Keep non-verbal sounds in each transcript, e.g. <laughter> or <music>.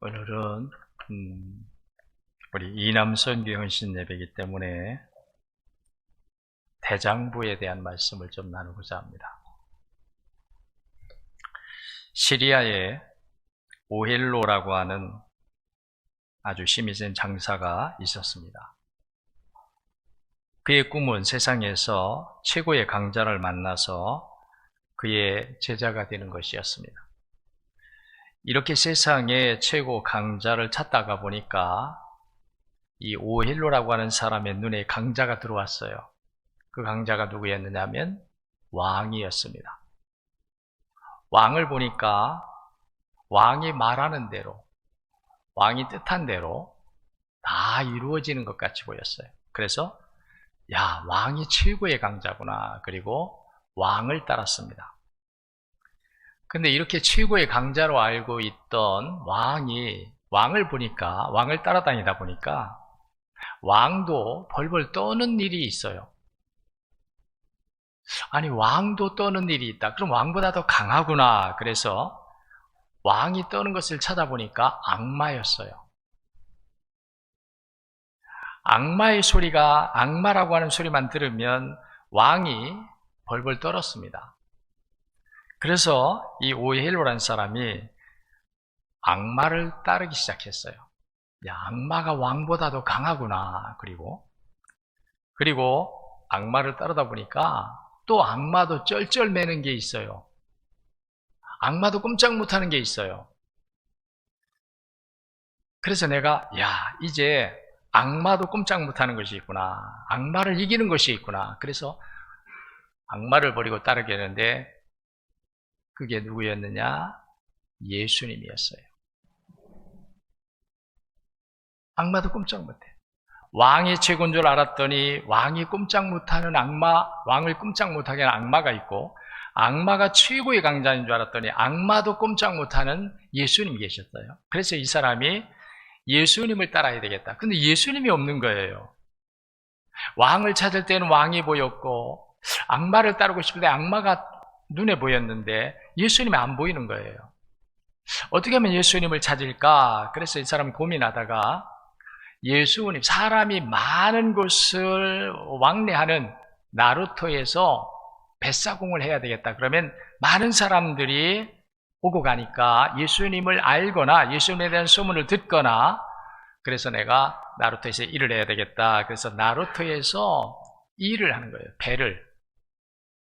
오늘은 음, 우리 이남선 교헌신 예배이기 때문에 대장부에 대한 말씀을 좀 나누고자 합니다. 시리아에 오헬로라고 하는 아주 힘이 센 장사가 있었습니다. 그의 꿈은 세상에서 최고의 강자를 만나서 그의 제자가 되는 것이었습니다. 이렇게 세상의 최고 강자를 찾다가 보니까 이 오헬로라고 하는 사람의 눈에 강자가 들어왔어요. 그 강자가 누구였느냐면 왕이었습니다. 왕을 보니까 왕이 말하는 대로, 왕이 뜻한 대로 다 이루어지는 것 같이 보였어요. 그래서 야, 왕이 최고의 강자구나. 그리고 왕을 따랐습니다. 근데 이렇게 최고의 강자로 알고 있던 왕이 왕을 보니까 왕을 따라다니다 보니까 왕도 벌벌 떠는 일이 있어요. 아니 왕도 떠는 일이 있다. 그럼 왕보다 더 강하구나. 그래서 왕이 떠는 것을 찾아보니까 악마였어요. 악마의 소리가 악마라고 하는 소리만 들으면 왕이 벌벌 떨었습니다. 그래서 이 오헬로란 사람이 악마를 따르기 시작했어요. 야, 악마가 왕보다 도 강하구나. 그리고 그리고 악마를 따르다 보니까 또 악마도 쩔쩔매는 게 있어요. 악마도 꼼짝 못하는 게 있어요. 그래서 내가 야 이제 악마도 꼼짝 못하는 것이 있구나. 악마를 이기는 것이 있구나. 그래서 악마를 버리고 따르게 했는데 그게 누구였느냐? 예수님이었어요. 악마도 꼼짝 못해. 왕이 최고인 줄 알았더니 왕이 꼼짝 못하는 악마, 왕을 꼼짝 못하게 하는 악마가 있고 악마가 최고의 강자인 줄 알았더니 악마도 꼼짝 못하는 예수님이 계셨어요. 그래서 이 사람이 예수님을 따라야 되겠다. 근데 예수님이 없는 거예요. 왕을 찾을 때는 왕이 보였고 악마를 따르고 때 악마가 눈에 보였는데 예수님이 안 보이는 거예요. 어떻게 하면 예수님을 찾을까? 그래서 이 사람이 고민하다가 예수님, 사람이 많은 곳을 왕래하는 나루토에서 뱃사공을 해야 되겠다. 그러면 많은 사람들이 오고 가니까 예수님을 알거나 예수님에 대한 소문을 듣거나 그래서 내가 나루토에서 일을 해야 되겠다. 그래서 나루토에서 일을 하는 거예요. 배를.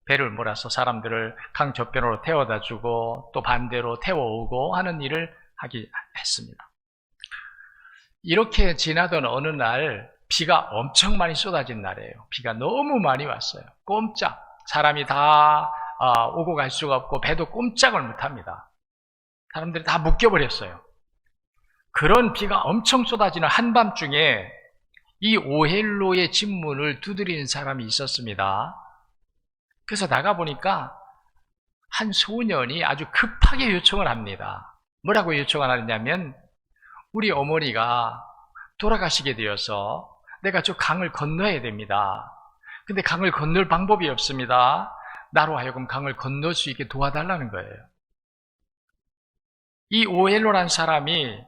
배를 몰아서 사람들을 강 저편으로 태워다 주고 또 반대로 태워오고 하는 일을 하기 했습니다. 이렇게 지나던 어느 날 비가 엄청 많이 쏟아진 날이에요. 비가 너무 많이 왔어요. 꼼짝. 사람이 다 아, 오고 갈 수가 없고 배도 꼼짝을 못합니다. 사람들이 다 묶여버렸어요. 그런 비가 엄청 쏟아지는 한밤중에 이 오헬로의 집문을 두드리는 사람이 있었습니다. 그래서 나가보니까 한 소년이 아주 급하게 요청을 합니다. 뭐라고 요청을 하느냐면 우리 어머니가 돌아가시게 되어서 내가 저 강을 건너야 됩니다. 근데 강을 건널 방법이 없습니다. 나로 하여금 강을 건널 수 있게 도와달라는 거예요. 이 오헬로란 사람이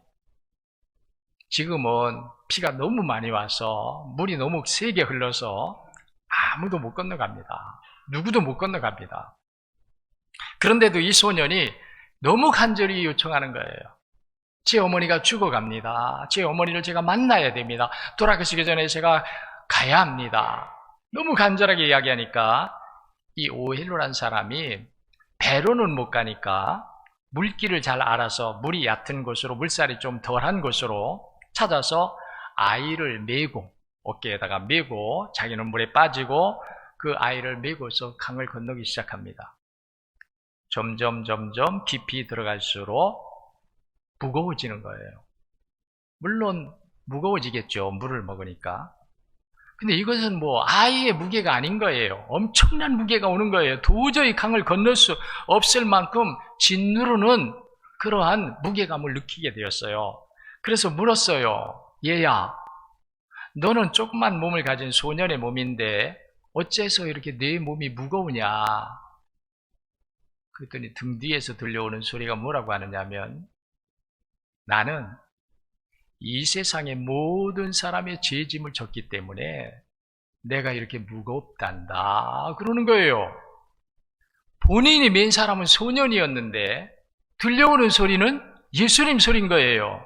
지금은 피가 너무 많이 와서 물이 너무 세게 흘러서 아무도 못 건너갑니다. 누구도 못 건너갑니다. 그런데도 이 소년이 너무 간절히 요청하는 거예요. 제 어머니가 죽어갑니다. 제 어머니를 제가 만나야 됩니다. 돌아가시기 전에 제가 가야 합니다. 너무 간절하게 이야기하니까 이 오헬로란 사람이 배로는 못 가니까 물길을 잘 알아서 물이 얕은 곳으로 물살이 좀 덜한 곳으로 찾아서 아이를 메고 어깨에다가 메고 자기는 물에 빠지고 그 아이를 메고서 강을 건너기 시작합니다. 점점 점점 깊이 들어갈수록 무거워지는 거예요. 물론 무거워지겠죠. 물을 먹으니까. 근데 이것은 뭐 아이의 무게가 아닌 거예요. 엄청난 무게가 오는 거예요. 도저히 강을 건널 수 없을 만큼 짓누르는 그러한 무게감을 느끼게 되었어요. 그래서 물었어요. 얘야, 너는 조그만 몸을 가진 소년의 몸인데 어째서 이렇게 내 몸이 무거우냐? 그랬더니 등 뒤에서 들려오는 소리가 뭐라고 하느냐면 나는 이 세상의 모든 사람의 죄짐을 졌기 때문에 내가 이렇게 무겁단다. 그러는 거예요. 본인이 맨 사람은 소년이었는데 들려오는 소리는 예수님 소리인 거예요.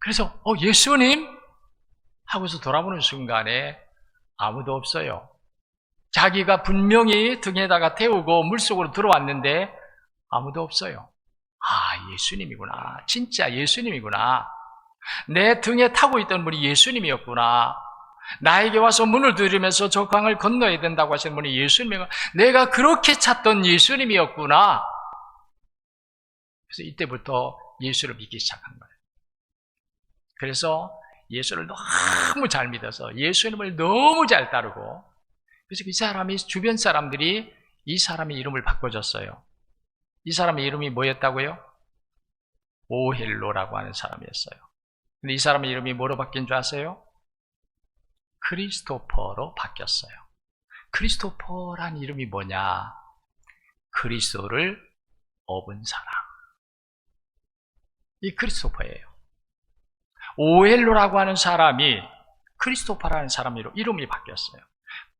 그래서 어 예수님 하고서 돌아보는 순간에 아무도 없어요. 자기가 분명히 등에다가 태우고 물속으로 들어왔는데 아무도 없어요. 아, 예수님이구나. 진짜 예수님이구나. 내 등에 타고 있던 분이 예수님이었구나. 나에게 와서 문을 두드리면서 저 강을 건너야 된다고 하시는 분이 예수님이구나. 내가 그렇게 찾던 예수님이었구나. 그래서 이때부터 예수를 믿기 시작한 거예요. 그래서 예수를 너무 잘 믿어서 예수님을 너무 잘 따르고 그래서 이 사람이 주변 사람들이 이 사람의 이름을 바꿔줬어요. 이 사람의 이름이 뭐였다고요? 오헬로라고 하는 사람이었어요. 근데 이 사람의 이름이 뭐로 바뀐 줄 아세요? 크리스토퍼로 바뀌었어요. 크리스토퍼란 이름이 뭐냐? 그리스도를 업은 사람. 이 크리스토퍼예요. 오헬로라고 하는 사람이 크리스토퍼라는 사람으로 이름이 바뀌었어요.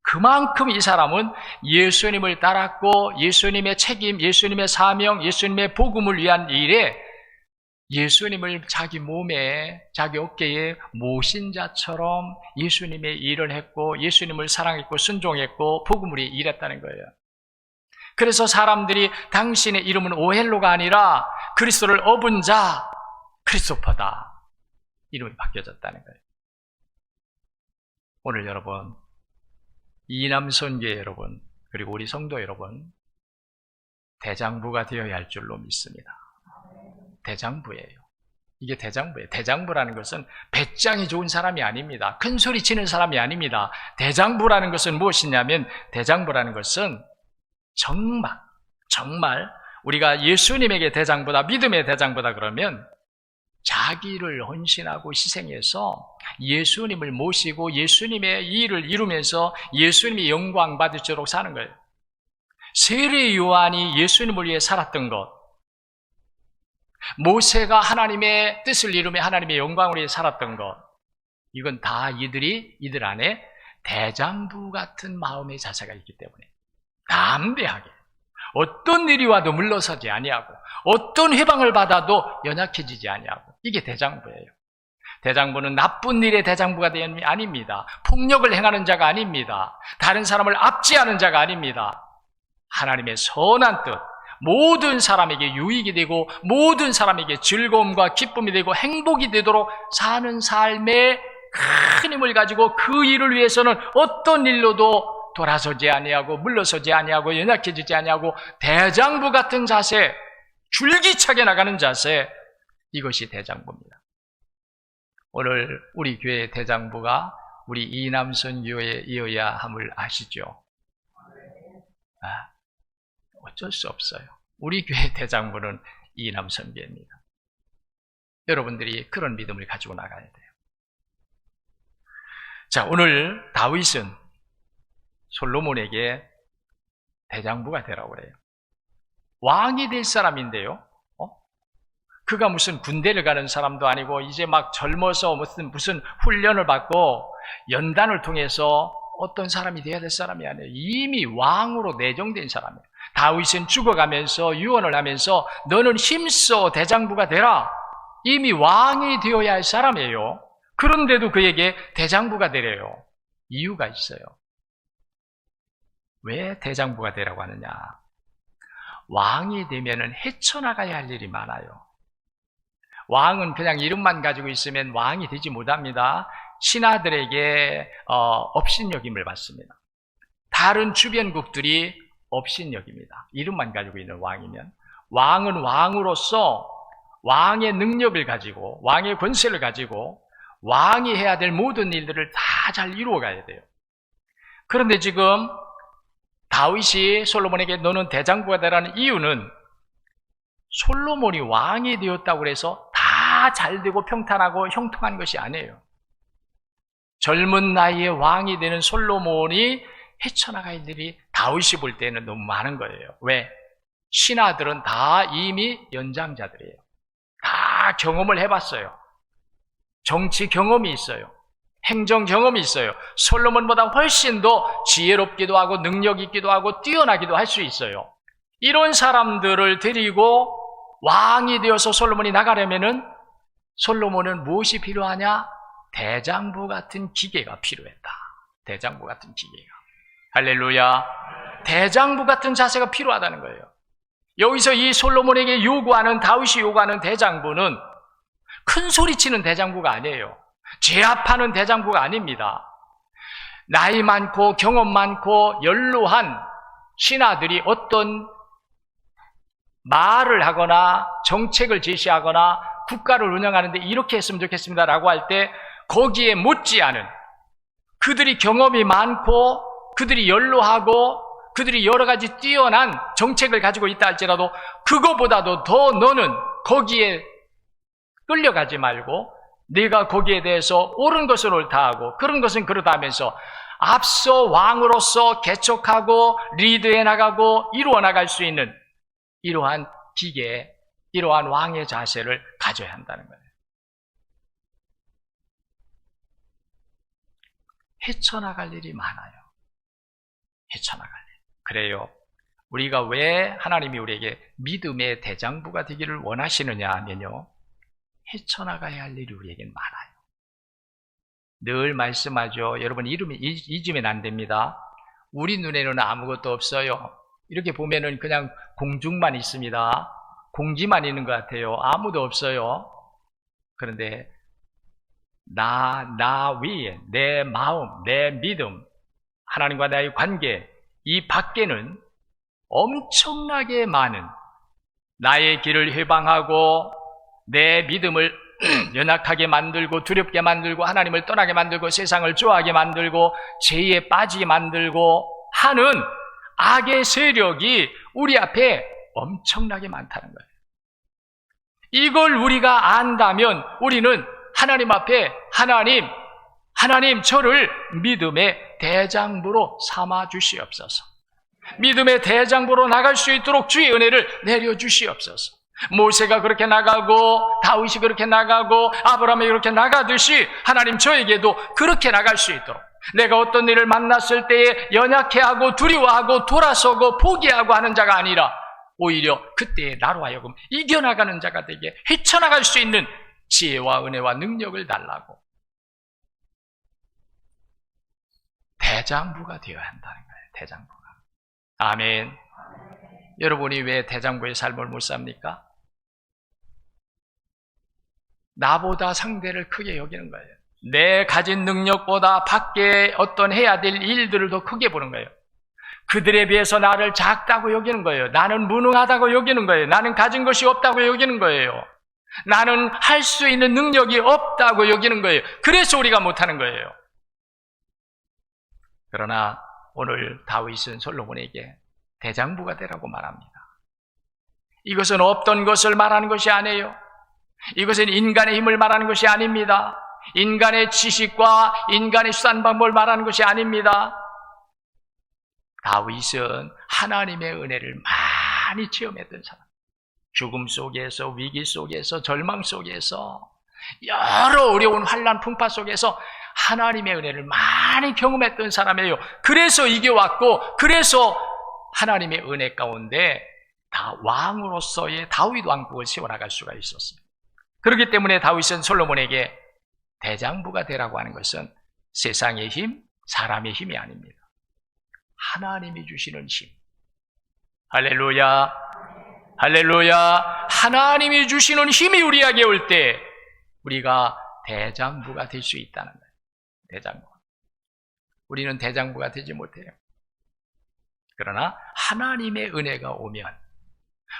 그만큼 이 사람은 예수님을 따랐고 예수님의 책임, 예수님의 사명, 예수님의 복음을 위한 일에 예수님을 자기 몸에, 자기 어깨에 모신 자처럼 예수님의 일을 했고 예수님을 사랑했고 순종했고 복음을 일했다는 거예요. 그래서 사람들이 당신의 이름은 오헬로가 아니라 그리스도를 업은 자 크리스토퍼다. 이름이 바뀌어졌다는 거예요. 오늘 여러분 이남선교 여러분, 그리고 우리 성도 여러분, 대장부가 되어야 할 줄로 믿습니다. 대장부예요. 이게 대장부예요. 대장부라는 것은 배짱이 좋은 사람이 아닙니다. 큰 소리 치는 사람이 아닙니다. 대장부라는 것은 무엇이냐면, 대장부라는 것은 정말, 정말 우리가 예수님에게 대장부다, 믿음의 대장부다 그러면 자기를 헌신하고 희생해서 예수님을 모시고 예수님의 일을 이루면서 예수님이 영광 받을수록 사는 거예요. 세례 요한이 예수님을 위해 살았던 것, 모세가 하나님의 뜻을 이루며 하나님의 영광을 위해 살았던 것, 이건 다 이들이 이들 안에 대장부 같은 마음의 자세가 있기 때문에. 담대하게 어떤 일이 와도 물러서지 아니하고 어떤 해방을 받아도 연약해지지 아니하고 이게 대장부예요. 대장부는 나쁜 일의 대장부가 되는 게 아닙니다. 폭력을 행하는 자가 아닙니다. 다른 사람을 압제하는 자가 아닙니다. 하나님의 선한 뜻, 모든 사람에게 유익이 되고 모든 사람에게 즐거움과 기쁨이 되고 행복이 되도록 사는 삶의 큰 힘을 가지고 그 일을 위해서는 어떤 일로도 돌아서지 아니하고 물러서지 아니하고 연약해지지 아니하고 대장부 같은 자세, 줄기차게 나가는 자세 이것이 대장부입니다. 오늘 우리 교회 대장부가 우리 이남선 교회이어야 함을 아시죠? 아, 어쩔 수 없어요. 우리 교회 대장부는 이남선 교회입니다. 여러분들이 그런 믿음을 가지고 나가야 돼요. 자, 오늘 다윗은 솔로몬에게 대장부가 되라고 그래요. 왕이 될 사람인데요. 어? 그가 무슨 군대를 가는 사람도 아니고 이제 막 젊어서 무슨 무슨 훈련을 받고 연단을 통해서 어떤 사람이 되어야 될 사람이 아니에요. 이미 왕으로 내정된 사람이에요. 다윗은 죽어가면서 유언을 하면서 너는 힘써 대장부가 되라. 이미 왕이 되어야 할 사람이에요. 그런데도 그에게 대장부가 되래요. 이유가 있어요. 왜 대장부가 되라고 하느냐? 왕이 되면은 헤쳐나가야 할 일이 많아요. 왕은 그냥 이름만 가지고 있으면 왕이 되지 못합니다. 신하들에게 어, 업신여김을 받습니다. 다른 주변국들이 업신여깁니다. 이름만 가지고 있는 왕이면 왕은 왕으로서 왕의 능력을 가지고 왕의 권세를 가지고 왕이 해야 될 모든 일들을 다 잘 이루어 가야 돼요. 그런데 지금 다윗이 솔로몬에게 너는 대장부가 되라는 이유는 솔로몬이 왕이 되었다고 해서 다 잘되고 평탄하고 형통한 것이 아니에요. 젊은 나이에 왕이 되는 솔로몬이 헤쳐나갈 일이 다윗이 볼 때는 너무 많은 거예요. 왜? 신하들은 다 이미 연장자들이에요. 다다 경험을 해봤어요. 정치 경험이 있어요. 행정 경험이 있어요. 솔로몬보다 훨씬 더 지혜롭기도 하고 능력 있기도 하고 뛰어나기도 할 수 있어요. 이런 사람들을 데리고 왕이 되어서 솔로몬이 나가려면은 솔로몬은 무엇이 필요하냐? 대장부 같은 기계가 필요했다. 대장부 같은 기계가. 할렐루야. 대장부 같은 자세가 필요하다는 거예요. 여기서 이 솔로몬에게 요구하는 다윗이 요구하는 대장부는 큰 소리 치는 대장부가 아니에요. 제압하는 대장부가 아닙니다. 나이 많고 경험 많고 연로한 신하들이 어떤 말을 하거나 정책을 제시하거나 국가를 운영하는데 이렇게 했으면 좋겠습니다 라고 할 때 거기에 못지 않은 그들이 경험이 많고 그들이 연로하고 그들이 여러 가지 뛰어난 정책을 가지고 있다 할지라도 그거보다도 더 너는 거기에 끌려가지 말고 네가 거기에 대해서 옳은 것은 옳다 하고 그런 것은 그러다 하면서 앞서 왕으로서 개척하고 리드해 나가고 이루어 나갈 수 있는 이러한 기계, 이러한 왕의 자세를 가져야 한다는 거예요. 헤쳐나갈 일이 많아요. 헤쳐나갈 일. 그래요. 우리가 왜 하나님이 우리에게 믿음의 대장부가 되기를 원하시느냐 하면요. 헤쳐나가야 할 일이 우리에겐 많아요. 늘 말씀하죠. 여러분 이름이 잊으면 안 됩니다. 우리 눈에는 아무것도 없어요. 이렇게 보면은 그냥 공중만 있습니다. 공지만 있는 것 같아요. 아무도 없어요. 그런데 나, 나 위에 내 마음, 내 믿음, 하나님과 나의 관계, 이 밖에는 엄청나게 많은 나의 길을 해방하고 내 믿음을 <clears throat> 연약하게 만들고 두렵게 만들고 하나님을 떠나게 만들고 세상을 좋아하게 만들고 죄에 빠지게 만들고 하는 악의 세력이 우리 앞에 엄청나게 많다는 거예요. 이걸 우리가 안다면 우리는 하나님 앞에 하나님, 하나님 저를 믿음의 대장부로 삼아 주시옵소서. 믿음의 대장부로 나갈 수 있도록 주의 은혜를 내려 주시옵소서. 모세가 그렇게 나가고 다윗이 그렇게 나가고 아브라함이 그렇게 나가듯이 하나님 저에게도 그렇게 나갈 수 있도록 내가 어떤 일을 만났을 때에 연약해하고 두려워하고 돌아서고 포기하고 하는 자가 아니라 오히려 그때에 나로 하여금 이겨나가는 자가 되게 헤쳐나갈 수 있는 지혜와 은혜와 능력을 달라고 대장부가 되어야 한다는 거예요. 대장부가. 아멘. 여러분이 왜 대장부의 삶을 못 삽니까? 나보다 상대를 크게 여기는 거예요. 내 가진 능력보다 밖에 어떤 해야 될 일들을 더 크게 보는 거예요. 그들에 비해서 나를 작다고 여기는 거예요. 나는 무능하다고 여기는 거예요. 나는 가진 것이 없다고 여기는 거예요. 나는 할 수 있는 능력이 없다고 여기는 거예요. 그래서 우리가 못하는 거예요. 그러나 오늘 다윗은 솔로몬에게 대장부가 되라고 말합니다. 이것은 없던 것을 말하는 것이 아니에요. 이것은 인간의 힘을 말하는 것이 아닙니다. 인간의 지식과 인간의 수단 방법을 말하는 것이 아닙니다. 다윗은 하나님의 은혜를 많이 체험했던 사람. 죽음 속에서, 위기 속에서, 절망 속에서, 여러 어려운 환란 풍파 속에서 하나님의 은혜를 많이 경험했던 사람이에요. 그래서 이겨왔고, 그래서 하나님의 은혜 가운데 다 왕으로서의 다윗 왕국을 세워나갈 수가 있었습니다. 그렇기 때문에 다윗은 솔로몬에게 대장부가 되라고 하는 것은 세상의 힘, 사람의 힘이 아닙니다. 하나님이 주시는 힘. 할렐루야. 할렐루야. 하나님이 주시는 힘이 우리에게 올 때 우리가 대장부가 될 수 있다는 거예요. 대장부. 우리는 대장부가 되지 못해요. 그러나 하나님의 은혜가 오면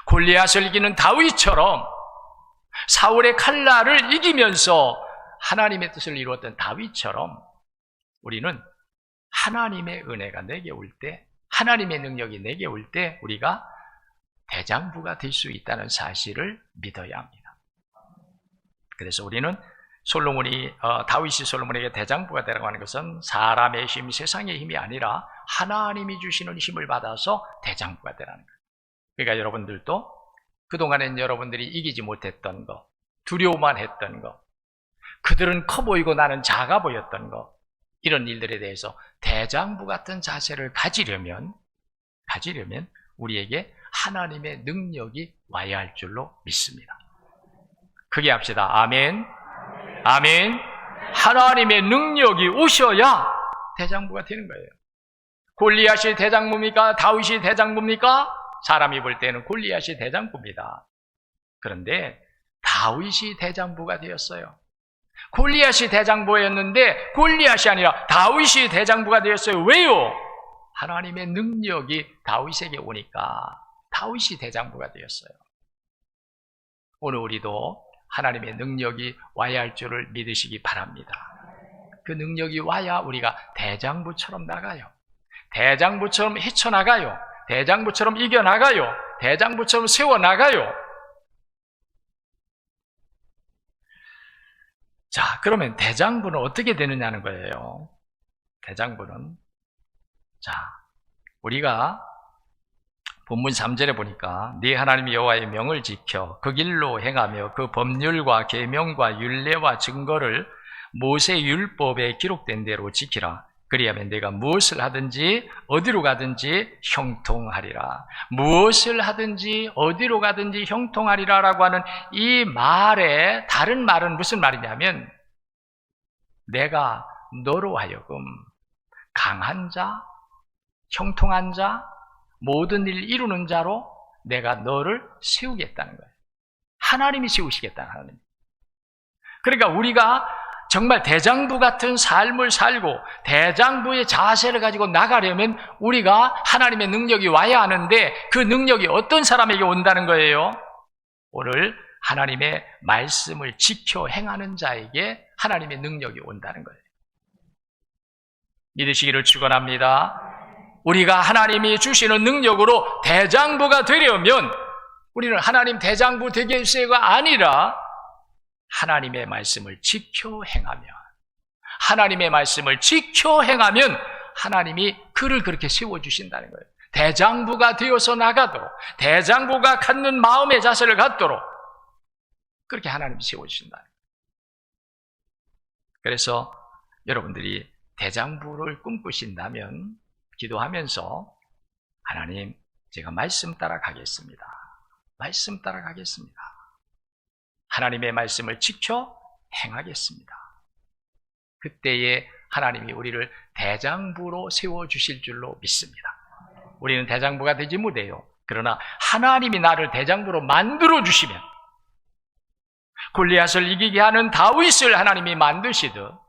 골리앗을 이기는 다윗처럼 사울의 칼날을 이기면서 하나님의 뜻을 이루었던 다윗처럼 우리는 하나님의 은혜가 내게 올 때, 하나님의 능력이 내게 올 때 우리가 대장부가 될 수 있다는 사실을 믿어야 합니다. 그래서 우리는 솔로몬이 어, 다윗이 솔로몬에게 대장부가 되라고 하는 것은 사람의 힘, 세상의 힘이 아니라 하나님이 주시는 힘을 받아서 대장부가 되라는 거예요. 그러니까 여러분들도 그동안엔 여러분들이 이기지 못했던 것, 두려워만 했던 것, 그들은 커 보이고 나는 작아 보였던 것, 이런 일들에 대해서 대장부 같은 자세를 가지려면, 가지려면 우리에게 하나님의 능력이 와야 할 줄로 믿습니다. 크게 합시다. 아멘. 아멘. 하나님의 능력이 오셔야 대장부가 되는 거예요. 골리앗이 대장부입니까? 다윗이 대장부입니까? 사람이 볼 때는 골리앗이 대장부입니다. 그런데 다윗이 대장부가 되었어요. 골리앗이 대장부였는데 골리앗이 아니라 다윗이 대장부가 되었어요. 왜요? 하나님의 능력이 다윗에게 오니까 다윗이 대장부가 되었어요. 오늘 우리도 하나님의 능력이 와야 할 줄을 믿으시기 바랍니다. 그 능력이 와야 우리가 대장부처럼 나가요. 대장부처럼 헤쳐나가요. 대장부처럼 이겨나가요. 대장부처럼 세워나가요. 자, 그러면 대장부는 어떻게 되느냐는 거예요. 대장부는. 자, 우리가 본문 3절에 보니까 네 하나님 여호와의 명을 지켜 그 길로 행하며 그 법률과 계명과 율례와 증거를 모세 율법에 기록된 대로 지키라. 그리하면 내가 무엇을 하든지 어디로 가든지 형통하리라. 무엇을 하든지 어디로 가든지 형통하리라라고 하는 이 말의 다른 말은 무슨 말이냐면 내가 너로 하여금 강한 자, 형통한 자, 모든 일 이루는 자로 내가 너를 세우겠다는 거예요. 하나님이 세우시겠다는 하나님. 그러니까 우리가 정말 대장부 같은 삶을 살고 대장부의 자세를 가지고 나가려면 우리가 하나님의 능력이 와야 하는데 그 능력이 어떤 사람에게 온다는 거예요? 오늘 하나님의 말씀을 지켜 행하는 자에게 하나님의 능력이 온다는 거예요. 믿으시기를 축원합니다. 우리가 하나님이 주시는 능력으로 대장부가 되려면 우리는 하나님 대장부 해서가 아니라 하나님의 말씀을 지켜 행하며 하나님의 말씀을 지켜 행하면 하나님이 그를 그렇게 세워 주신다는 거예요. 대장부가 되어서 나가도록 대장부가 갖는 마음의 자세를 갖도록 그렇게 하나님이 세워 주신다. 그래서 여러분들이 대장부를 꿈꾸신다면 기도하면서 하나님 제가 말씀 따라 가겠습니다. 말씀 따라 가겠습니다. 하나님의 말씀을 지켜 행하겠습니다. 그때에 하나님이 우리를 대장부로 세워 주실 줄로 믿습니다. 우리는 대장부가 되지 못해요. 그러나 하나님이 나를 대장부로 만들어 주시면 골리앗을 이기게 하는 다윗을 하나님이 만드시듯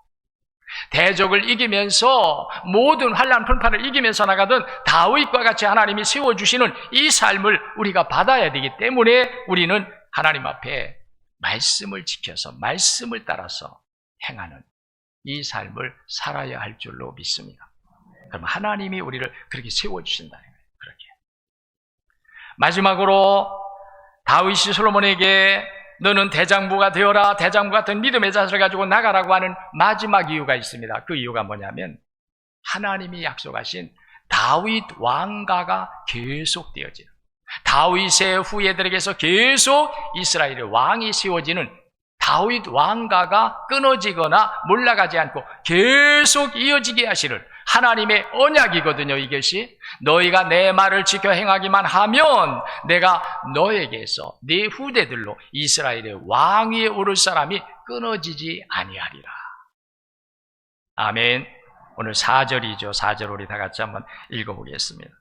대적을 이기면서 모든 환란 풍파를 이기면서 나가던 다윗과 같이 하나님이 세워 주시는 이 삶을 우리가 받아야 되기 때문에 우리는 하나님 앞에 말씀을 지켜서 말씀을 따라서 행하는 이 삶을 살아야 할 줄로 믿습니다. 그럼 하나님이 우리를 그렇게 세워 주신다는 거예요. 그렇게. 마지막으로 다윗이 솔로몬에게 너는 대장부가 되어라 대장부 같은 믿음의 자세를 가지고 나가라고 하는 마지막 이유가 있습니다. 그 이유가 뭐냐면 하나님이 약속하신 다윗 왕가가 계속 되어지는 다윗의 후예들에게서 계속 이스라엘의 왕이 세워지는 다윗 왕가가 끊어지거나 몰라가지 않고 계속 이어지게 하시는 하나님의 언약이거든요, 이것이. 너희가 내 말을 지켜 행하기만 하면 내가 너에게서 네 후대들로 이스라엘의 왕위에 오를 사람이 끊어지지 아니하리라. 아멘. 오늘 4절이죠. 4절 우리 다 같이 한번 읽어보겠습니다.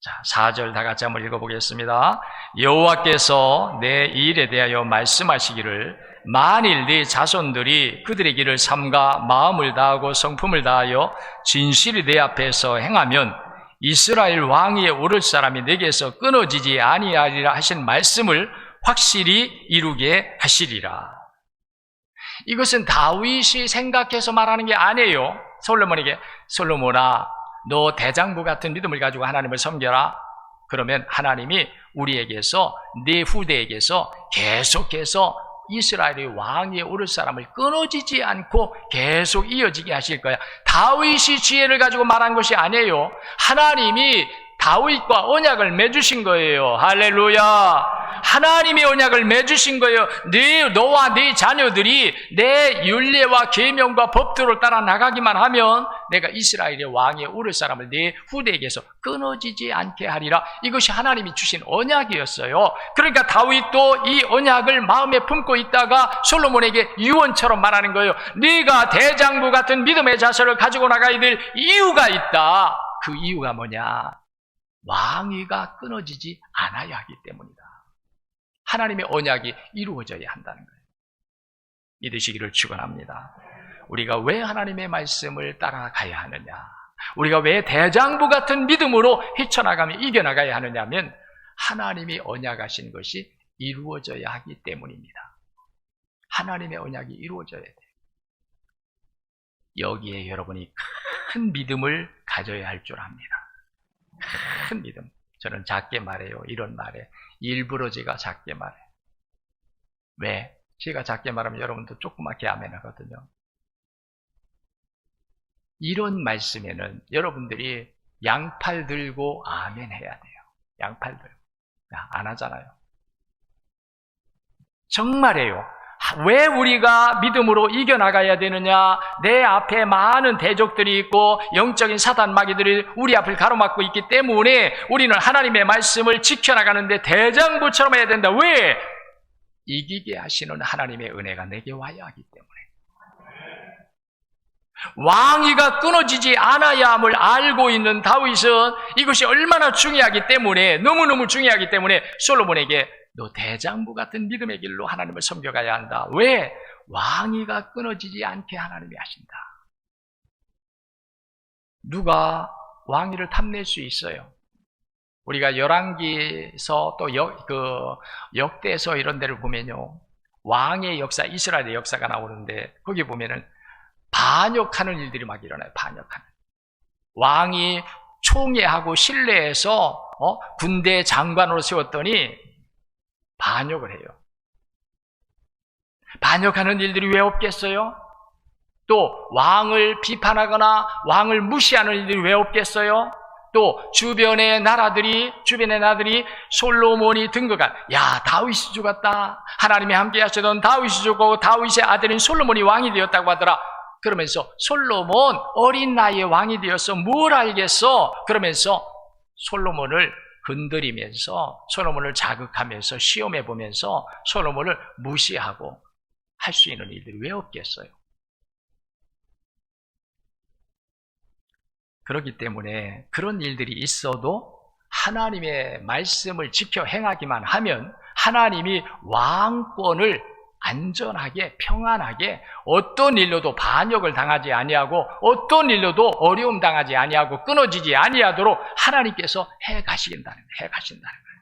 자, 4절 다 같이 한번 읽어보겠습니다. 여호와께서 내 일에 대하여 말씀하시기를 만일 네 자손들이 그들의 길을 삼가 마음을 다하고 성품을 다하여 진실이 내 앞에서 행하면 이스라엘 왕위에 오를 사람이 내게서 끊어지지 아니하리라 하신 말씀을 확실히 이루게 하시리라. 이것은 다윗이 생각해서 말하는 게 아니에요. 솔로몬에게 솔로몬아 너 대장부 같은 믿음을 가지고 하나님을 섬겨라. 그러면 하나님이 우리에게서 네 후대에게서 계속해서 이스라엘의 왕위에 오를 사람을 끊어지지 않고 계속 이어지게 하실 거야. 다윗이 지혜를 가지고 말한 것이 아니에요. 하나님이 다윗과 언약을 맺으신 거예요. 할렐루야. 하나님의 언약을 맺으신 거예요. 네 너와 네 자녀들이 내 윤례와 계명과 법도를 따라 나가기만 하면 내가 이스라엘의 왕의 오를 사람을 네 후대에게서 끊어지지 않게 하리라. 이것이 하나님이 주신 언약이었어요. 그러니까 다윗도 이 언약을 마음에 품고 있다가 솔로몬에게 유언처럼 말하는 거예요. 네가 대장부 같은 믿음의 자세를 가지고 나가야 될 이유가 있다. 그 이유가 뭐냐? 왕위가 끊어지지 않아야 하기 때문이다. 하나님의 언약이 이루어져야 한다는 거예요. 믿으시기를 축원합니다. 우리가 왜 하나님의 말씀을 따라가야 하느냐? 우리가 왜 대장부 같은 믿음으로 헤쳐나가며 이겨나가야 하느냐면 하나님이 언약하신 것이 이루어져야 하기 때문입니다. 하나님의 언약이 이루어져야 돼요. 여기에 여러분이 큰 믿음을 가져야 할 줄 압니다. 큰 믿음. 저는 작게 말해요. 이런 말에. 일부러 제가 작게 말해. 왜? 제가 작게 말하면 여러분도 조그맣게 아멘 하거든요. 이런 말씀에는 여러분들이 양팔 들고 아멘 해야 돼요. 양팔 들고. 안 하잖아요. 정말이에요. 왜 우리가 믿음으로 이겨나가야 되느냐? 내 앞에 많은 대적들이 있고 영적인 사단 마귀들이 우리 앞을 가로막고 있기 때문에 우리는 하나님의 말씀을 지켜나가는데 대장부처럼 해야 된다. 왜? 이기게 하시는 하나님의 은혜가 내게 와야 하기 때문에. 왕위가 끊어지지 않아야 함을 알고 있는 다윗은 이것이 얼마나 중요하기 때문에 너무너무 중요하기 때문에 솔로몬에게 너 대장부 같은 믿음의 길로 하나님을 섬겨가야 한다. 왜? 왕위가 끊어지지 않게 하나님이 하신다. 누가 왕위를 탐낼 수 있어요? 우리가 열왕기에서 또 역, 그 역대서 이런 데를 보면요. 왕의 역사, 이스라엘의 역사가 나오는데 거기 보면은 반역하는 일들이 막 일어나요. 반역하는. 왕이 총애하고 신뢰해서 어? 군대 장관으로 세웠더니 반역을 해요. 반역하는 일들이 왜 없겠어요? 또 왕을 비판하거나 왕을 무시하는 일들이 왜 없겠어요? 또 주변의 나라들이 주변의 나라들이 솔로몬이 등극한 야 다윗이 죽었다 하나님이 함께 하시던 다윗이 죽고 다윗의 아들인 솔로몬이 왕이 되었다고 하더라 그러면서 솔로몬 어린 나이에 왕이 되어서 뭘 알겠어 그러면서 솔로몬을 건드리면서 솔로몬을 자극하면서 시험해 보면서 솔로몬을 무시하고 할 수 있는 일들이 왜 없겠어요? 그렇기 때문에 그런 일들이 있어도 하나님의 말씀을 지켜 행하기만 하면 하나님이 왕권을 안전하게 평안하게 어떤 일로도 반역을 당하지 아니하고 어떤 일로도 어려움 당하지 아니하고 끊어지지 아니하도록 하나님께서 해 가시긴다는 해 가신다는 거예요.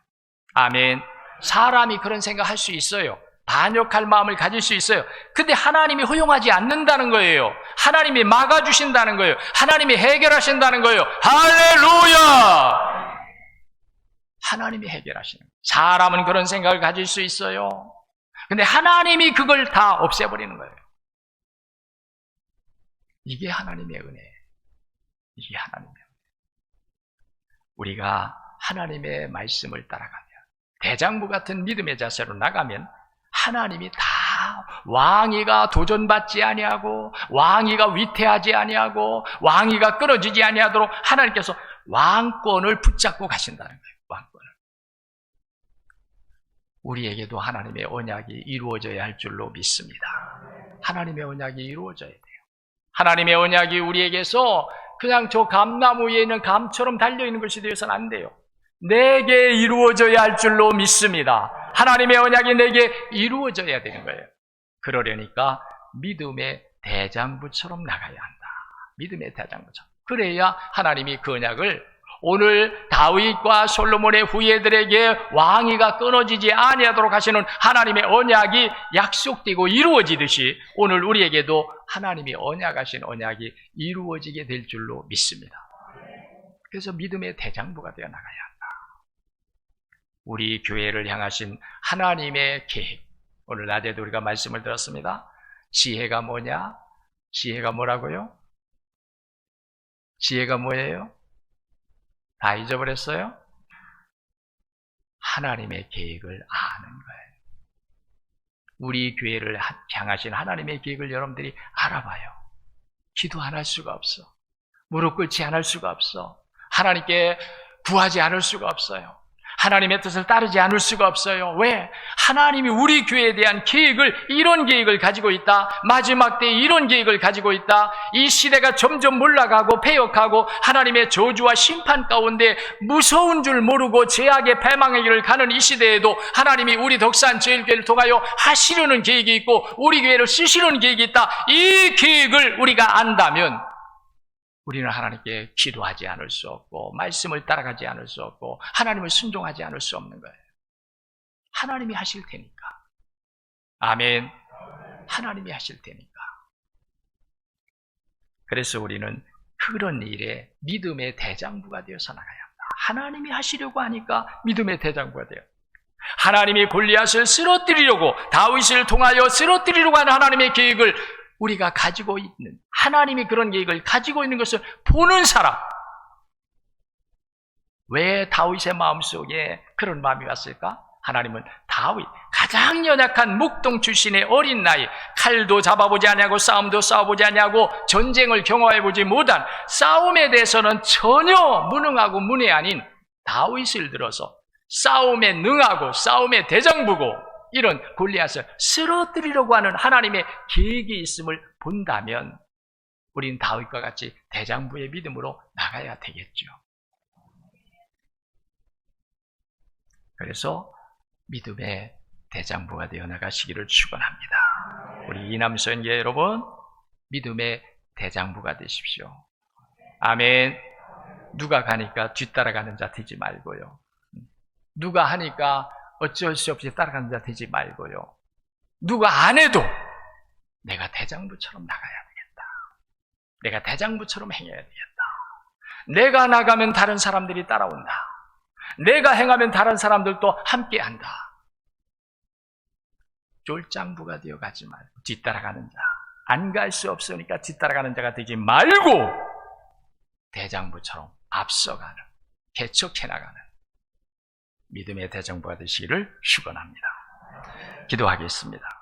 아멘. 사람이 그런 생각할 수 있어요. 반역할 마음을 가질 수 있어요. 근데 하나님이 허용하지 않는다는 거예요. 하나님이 막아주신다는 거예요. 하나님이 해결하신다는 거예요. 할렐루야! 하나님이 해결하시는 거예요. 사람은 그런 생각을 가질 수 있어요. 근데 하나님이 그걸 다 없애버리는 거예요. 이게 하나님의 은혜. 이게 하나님의 은혜. 우리가 하나님의 말씀을 따라가면, 대장부 같은 믿음의 자세로 나가면, 하나님이 다 왕위가 도전받지 아니하고 왕위가 위태하지 아니하고 왕위가 끊어지지 아니하도록 하나님께서 왕권을 붙잡고 가신다는 거예요. 우리에게도 하나님의 언약이 이루어져야 할 줄로 믿습니다. 하나님의 언약이 이루어져야 돼요. 하나님의 언약이 우리에게서 그냥 저 감나무 위에 있는 감처럼 달려있는 것이 되어서는 안 돼요. 내게 이루어져야 할 줄로 믿습니다. 하나님의 언약이 내게 이루어져야 되는 거예요. 그러려니까 믿음의 대장부처럼 나가야 한다. 믿음의 대장부처럼. 그래야 하나님이 그 언약을 오늘 다윗과 솔로몬의 후예들에게 왕위가 끊어지지 아니하도록 하시는 하나님의 언약이 약속되고 이루어지듯이 오늘 우리에게도 하나님이 언약하신 언약이 이루어지게 될 줄로 믿습니다. 그래서 믿음의 대장부가 되어 나가야 한다. 우리 교회를 향하신 하나님의 계획. 오늘 낮에도 우리가 말씀을 들었습니다. 지혜가 뭐냐? 지혜가 뭐라고요? 지혜가 뭐예요? 다 잊어버렸어요? 하나님의 계획을 아는 거예요. 우리 교회를 향하신 하나님의 계획을 여러분들이 알아봐요. 기도 안 할 수가 없어. 무릎 꿇지 않을 수가 없어. 하나님께 구하지 않을 수가 없어요. 하나님의 뜻을 따르지 않을 수가 없어요. 왜? 하나님이 우리 교회에 대한 계획을, 이런 계획을 가지고 있다. 마지막 때에 이런 계획을 가지고 있다. 이 시대가 점점 몰락하고 폐역하고 하나님의 저주와 심판 가운데 무서운 줄 모르고 제약의 패망의 길을 가는 이 시대에도 하나님이 우리 덕산 제일교회를 통하여 하시려는 계획이 있고 우리 교회를 쓰시려는 계획이 있다. 이 계획을 우리가 안다면 우리는 하나님께 기도하지 않을 수 없고 말씀을 따라가지 않을 수 없고 하나님을 순종하지 않을 수 없는 거예요. 하나님이 하실 테니까. 아멘. 하나님이 하실 테니까. 그래서 우리는 그런 일에 믿음의 대장부가 되어서 나가야 합니다. 하나님이 하시려고 하니까 믿음의 대장부가 돼요. 하나님이 골리앗을 쓰러뜨리려고 다윗을 통하여 쓰러뜨리려고 하는 하나님의 계획을 우리가 가지고 있는 하나님이 그런 계획을 가지고 있는 것을 보는 사람 왜 다윗의 마음속에 그런 마음이 왔을까? 하나님은 다윗 가장 연약한 묵동 출신의 어린 나이 칼도 잡아보지 않냐고 싸움도 싸워보지 않냐고 전쟁을 경험해보지 못한 싸움에 대해서는 전혀 무능하고 문외한인 다윗을 들어서 싸움에 능하고 싸움에 대장부고 이런 골리앗을 쓰러뜨리려고 하는 하나님의 계획이 있음을 본다면 우린 다윗과 같이 대장부의 믿음으로 나가야 되겠죠. 그래서 믿음의 대장부가 되어 나가시기를 축원합니다. 우리 이남선계 여러분 믿음의 대장부가 되십시오. 아멘. 누가 가니까 뒤따라가는 자 되지 말고요. 누가 하니까 어쩔 수 없이 따라가는 자 되지 말고요. 누가 안 해도 내가 대장부처럼 나가야 되겠다. 내가 대장부처럼 행해야 되겠다. 내가 나가면 다른 사람들이 따라온다. 내가 행하면 다른 사람들도 함께 한다. 쫄장부가 되어 가지 말고 뒤따라가는 자. 안 갈 수 없으니까 뒤따라가는 자가 되지 말고 대장부처럼 앞서가는, 개척해 나가는 믿음의 대장부가 되시기를 축원합니다. 기도하겠습니다.